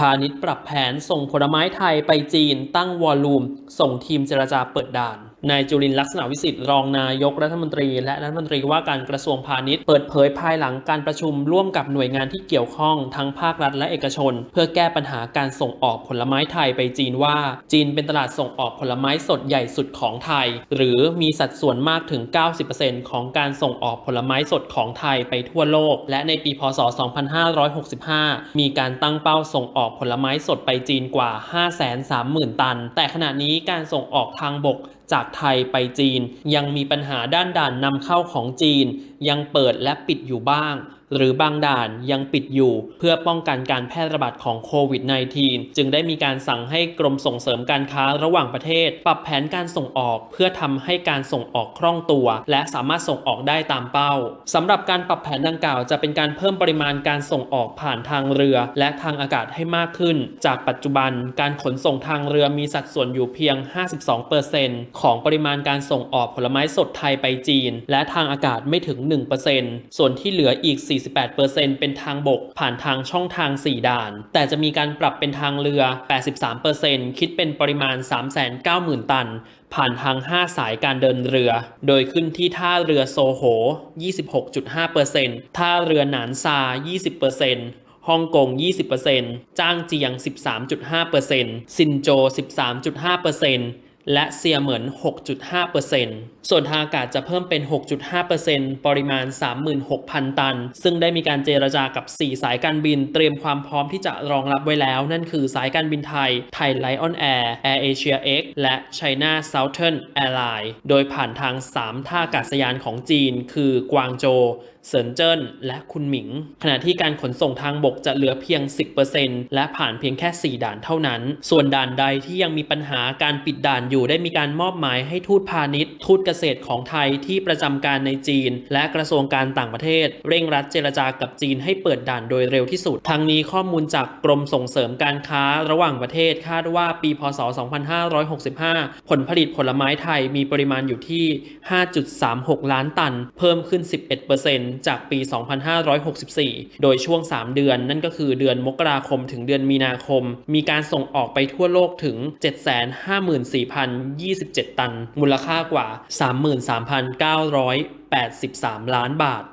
พาณิชย์ปรับแผนส่งผลไม้ไทยไปจีนตั้งวอลลุ่มส่งทีมเจรจาเปิดด่าน นายจุลินลักษณะวิสิทธิ์รองนายกรัฐมนตรี และรัฐมนตรีว่าการกระทรวงพาณิชย์เปิดเผยภายหลังการประชุมร่วมกับหน่วยงานที่เกี่ยวข้องทั้งภาครัฐและเอกชน เพื่อแก้ปัญหาการส่งออกผลไม้ไทยไปจีนว่า จีนเป็นตลาดส่งออกผลไม้สดใหญ่สุดของไทย หรือมีสัดส่วนมากถึง 90%ของการส่งออกผลไม้สดของไทยไปทั่วโลก และในปีพศ 2565 มีการตั้งเป้าส่งออกผลไม้สดไปจีนกว่า 530,000 ตัน แต่ขณะนี้การส่งออกทางบกจากไทยไปจีน ยังมีปัญหาด้านด่านนำเข้าของจีน ยังเปิดและปิดอยู่บ้าง หรือบางด่านยังปิดอยู่ เพื่อป้องกันการแพร่ระบาดของโควิด -19 จึงได้มีการสั่งให้กรมส่งเสริมการค้าระหว่างประเทศ ปรับแผนการส่งออก เพื่อทำให้การส่งออกคล่องตัว และสามารถส่งออกได้ตามเป้าสำหรับการปรับแผนดังกล่าวจะเป็นการเพิ่มปริมาณการส่งออกผ่านทางเรือ และทางอากาศให้มากขึ้น จากปัจจุบันการขนส่งทางเรือมีสัดส่วนอยู่เพียง 52%ของปริมาณการส่งออกผลไม้สดไทยไปจีน และทางอากาศไม่ถึง 1%ส่วนที่เหลืออีก 4 48%เป็นทางบก ผ่านทางช่องทาง 4 ด่าน แต่จะมีการปรับเป็นทางเรือ 83%คิดเป็นปริมาณ 390,000 ตัน ผ่านทาง 5 สายการเดินเรือ โดยขึ้นที่ท่าเรือโซโห 26.5%ท่าเรือหนานซา 20%ฮ่องกง 20%จ้างเจียง 13.5%ซินโจ 13.5% และเซียเหมิน6.5%ส่วนทางอากาศจะเพิ่มเป็น 6.5%ปริมาณ 36,000 ตัน ซึ่งได้มีการเจรจากับ 4 สายการบิน เตรียมความพร้อมที่จะรองรับไว้แล้ว นั่นคือสายการบินไทย ไทยไลออนแอร์ Air Asia X และ China Southern Airlines โดยผ่านทาง 3 ท่าอากาศยานของจีน คือกวางโจวเซินเจิ้นและคุนหมิง ขณะที่การขนส่งทางบกจะเหลือเพียง 10%และผ่านเพียงแค่ 4 ด่านเท่านั้น ส่วนด่านใดที่ยังมีปัญหาการปิดด่านอยู่ได้มีการมอบหมายให้ทูตพาณิชย์ ทูตเกษตรของไทยที่ประจำการในจีน และกระทรวงการต่างประเทศ เร่งรัดเจรจากับจีนให้เปิดด่านโดยเร็วที่สุดทั้งนี้ข้อมูลจากกรมส่งเสริมการค้าระหว่างประเทศคาดว่าปี พศ 2565 ผลผลิตผลไม้ไทยมีปริมาณอยู่ที่ 5.36 ล้านตัน เพิ่มขึ้น 11%จากปี 2564 โดยช่วง 3 เดือนนั่นก็คือเดือนมกราคมถึงเดือนมีนาคม มีการส่งออกไปทั่วโลกถึง 754,027 ตัน มูลค่ากว่า 33,983 ล้านบาท